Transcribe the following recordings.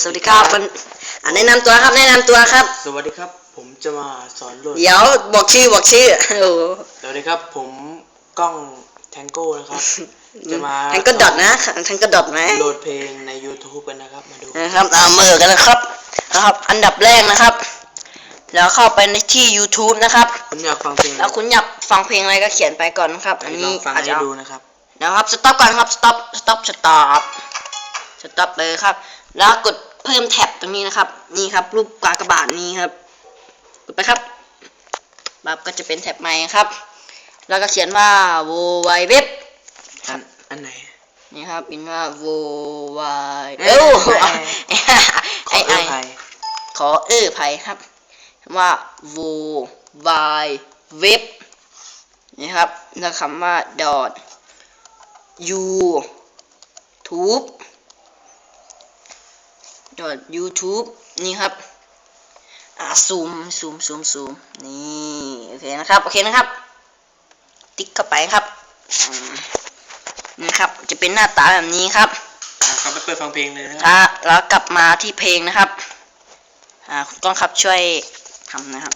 สวัสดีครับมันอะแนะนำตัวครับแนะนำตัวครับ สวัสดีครับ ผมจะมาสอนโหลดเดี๋ยวบอกชื่อบอกชื่อโอ้โหสวัสดีครับ ผมกล้องแทงโก้นะครับ จะมาทั้งก็ดอทนะทั้งก็ดอทไหมโหลดเพลงใน YouTube กันนะครับ มาดูนะครับเอามือกันนะครับนะครับ อันดับแรกนะครับ แล้วเข้าไปในที่ YouTube นะครับ ผมอยากฟังเพลงแล้วคุณอยากฟังเพลงอะไรก็เขียนไปก่อนนะครับ อันลนี้องฟังอาจให้จะดูนะครับ นะครับ สต็อปก่อนครับ สต็อป สต็อป สต็อป สต็อปเลยครับ แล้วกดเพิ่มแท็บตรงนี้นะครับ นี่ครับ รูปกากบาทนี้ครับ กดไปครับบับก็จะเป็นแท็บใหม่ครับ แล้วก็เขียนว่า w w w อันอันไหน นี่ครับเป็นว่า w w เอ้เอ้ยไอไอขอไอเอื้อภัยขอเออภัยครับคำว่า w y web นี่ครับแล้วคำว่า dot u tube dot youtube นี่ครับ อ่าซูมซูมซูมซูมนี่โอเคนะครับโอเคนะครับ ติ๊กเข้าไปครับอืมนี่ครับ จะเป็นหน้าตาแบบนี้ครับอะครับไปเปิดฟังเพลงเลยนะครับอ่าแล้วกลับมาที่เพลงนะครับ อ่าคุณก้องครับช่วยทำนะครับ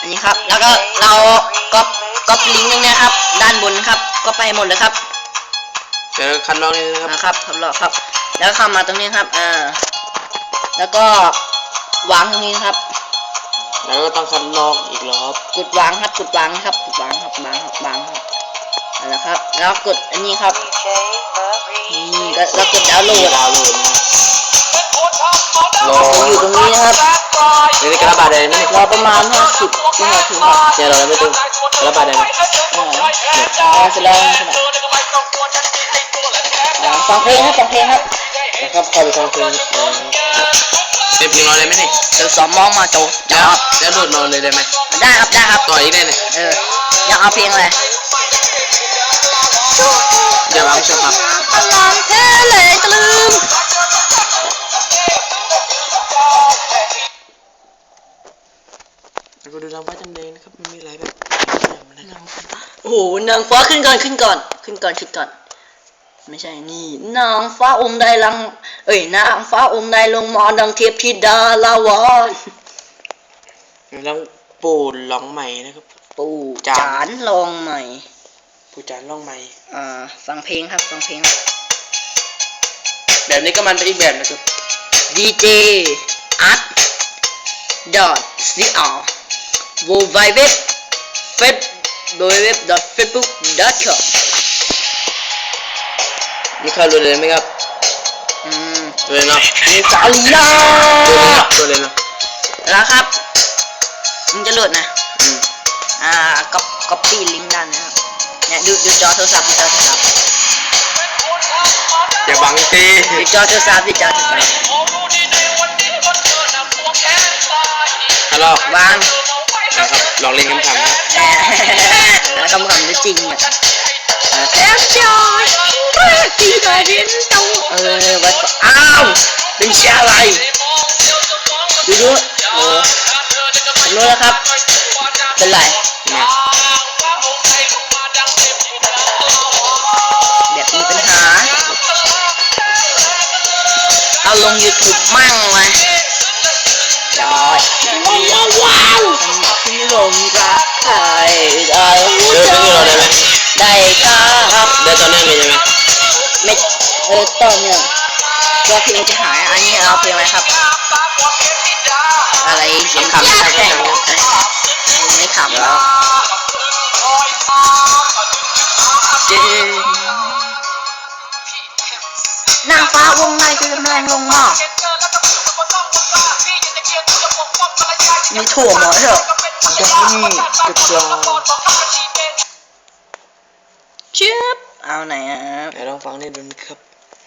อันนี้ครับ แล้วก็เราก๊อปก๊อปลิงก์ตรงเนี้ยครับ ด้านบนครับก็ไปหมดเลยครับเจอคันลองเลยนะครับนะครับทำหลอกครับ แล้วเข้ามาตรงนี้ครับ อ่า แล้วก็วางตรงนี้นะครับ แล้วก็ต้องคันลองอีกรอบกดวางครับ กดวางนะครับ กดวางครับ วางครับ วางครับเอาละครับ แล้วกดอันนี้ครับ นี่ก็แล้วกดดาวน์โหลดดาวน์โหลดนะครับรออยู่ตรงนี้นะครับนี่กระบาดอะไรนั่นรอประมาณ50วินาทีครับเดี๋ยวเราไม่ต้องกระบาดอะไรอ่าอ่าเสร็จแล้วนะครับอ่าฟังเพลงครับฟังเพลงครับ นะครับขอไปฟังเพลงเออเป็นเพลงรอเลยไหมนี่เดี๋ยวสองมองมาโจเดี๋ยวเดี๋ยวโหลดนอนเลยได้ไหมได้ครับได้ครับต่ออีกได้เลยเอออยากเอาเพลงอะไรเดี๋ยววางชอบครับตลอดเทเลยตะลืมแล้วก็ดูทางฟ้าจันแดงนะครับมันมีหลายแบบนะครับโอ้โหนางฟ้าขึ้นก่อนขึ้นก่อน ขึ้นก่อนขึ้นก่อน ไม่ใช่นี่ นางฟ้าองค์ใดลัง เอ้ยนางฟ้าองค์ใดลงมาดังเทพธิดาลาวอนแล้วปู่ร้องใหม่นะครับ ปู่จานจานลองใหม่ ปู่จานร้องใหม่ อ่าฟังเพลงครับฟังเพลงครับแบบนี้ก็มันไปอีกแบบนะครับ DJ Art dot cr w w w f a c w w w facebook dot com นี่เข้าดูเลยไหมครับอืมดูเลยเนาะมีสาลีลาดูเลยเนาะดูเลยเนาะแล้วครับมันจะโหลดนะอืมอ่าก๊อปก๊อปปี้ลิงก์ด้านนะครับเนี่ยดูดูจอโทรศัพท์ดูจอโทรศัพท์อย่าบังตีดูจอโทรศัพท์ดูจอโทรศัพท์ฮัลโหลวางนะครับลองเล่นคำถามครับแหมแล้วคำคำได้จริงอะ แทบจอยที่ได้เห็นตัวเออไว้ก่อนอ้าวเป็นเชียอะไรดูดูโอ้ผมรู้แล้วครับ เป็นไรมาแบบมีปัญหา เอาลง YouTube มั่งเลยยอดว้าวว้าวที่ลงรักใครได้เดินไปที่เราได้ไหม ได้ครับเดินตอนนี้เลยใช่ไหมไม่เออต่อเนื่องตัวเพลงจะหายอันนี้เอาเพลงอะไรครับ อะไรเสียงขำใช่ไหมไม่ขำแล้วเจนนางฟ้าวงในคือแมลงลงหม้อมีถั่วหมอเถอะดอนกระจอง ชิ บเอาไหนอะไหนลองฟังนี่ดูนะครับ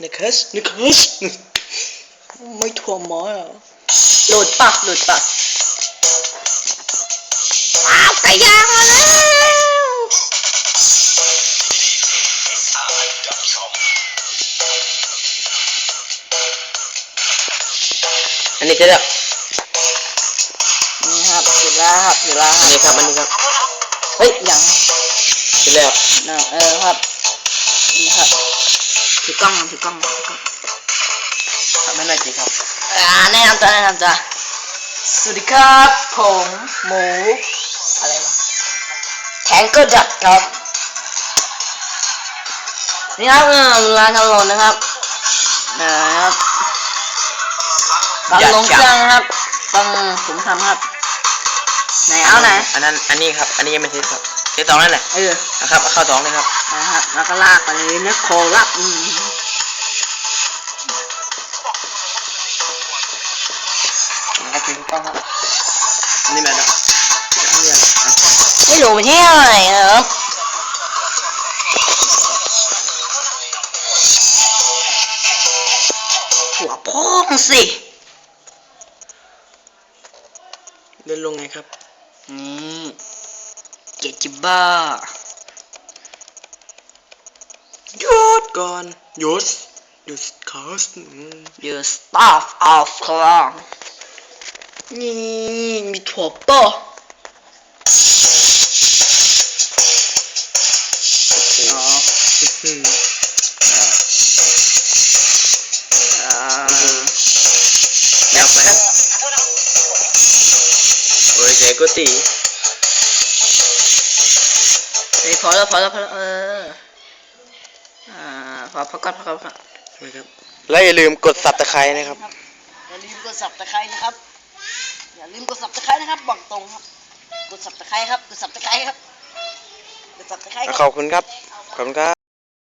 นิคัสนิคัสไม่ถั่วหมอเหรอโหลดปะโหลดปะว้าวไก่ย่างมาแล้วอันนี้เสร็จแล้วนี่ครับเสร็จแล้วครับเสร็จแล้วอันนี้คครัรับบอันนี้ครับ เฮ้ยยังเสร็จแล้วนะเออครับ นี่ครับถือกล้องถือกล้องถือกล้องทำให้หน่อยสิครับอ่าแนะนำตัวแนะนำตัวสวัสดีครับผมหมูอะไรวะแทงก็ดักครับนี่ครับเออร้านทำลงนะครับนะครับตอนลงเครื่องนะครับต้องผมทำครับไหนเอาไหนอันนั้นอันนี้ครับ อันนี้ยังไม่เทสครับ เทสสองนั่นแหละเออนะครับเอาเข้าสองเลยครับนะครับแล้วก็ลากไปเลยนะโครับอืมนะครับถึงต้องครับอันนี่แม่นะนี่อะไรอะไม่รู้มันที่อะไรครับหัวพ่องสิเดินลงไงครับนี่ เกจิบ้าหยุดก่อนหยุดหยุดคอสอืม You stuff of clown นี่มีถั่วเปออ๋ออืมอ่าแล้วไปโอ้ยเจ๊กุฏิ พอแล้วพอแล้วพอแล้วเอออ่าพอพอก่อนพอก่อนพอก่อนนะครับแล้วอย่าลืมกดสับตะไคร้นะครับ อย่าลืมกดสับตะไคร้นะครับ อย่าลืมกดสับตะไคร้นะครับบอกตรงครับ กดสับตะไคร้ครับ กดสับตะไคร้ครับ กดสับตะไคร้ครับ ขอบคุณครับ ขอบคุณครับ